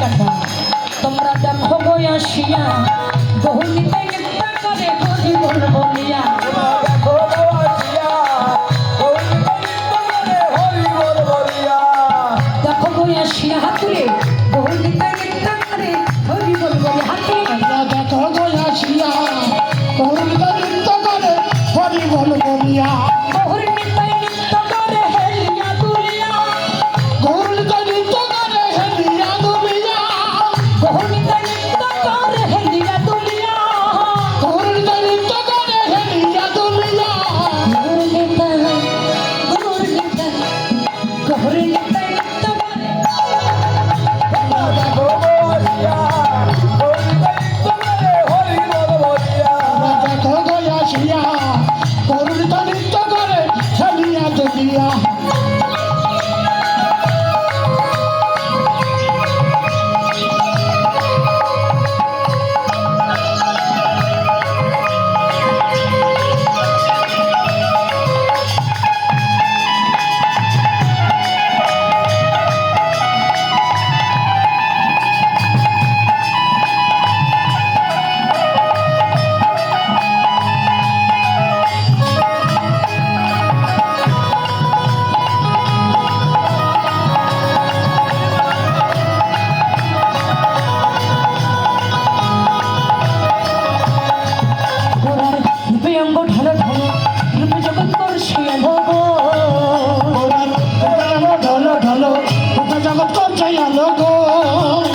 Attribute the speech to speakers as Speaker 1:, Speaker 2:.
Speaker 1: কথা তোমরা দেখো গই আসিয়া বহুলিতে মিথ্যা করে বলি বলব নিয়া দেখো গই আসিয়া হাতুরে বহুলিতে মিথ্যা করে বলি বলব হাতুরে
Speaker 2: দেখো গই আসিয়া বহুলিতে মিথ্যা করে বলি বলব নিয়া
Speaker 1: বহুলিতে
Speaker 2: গো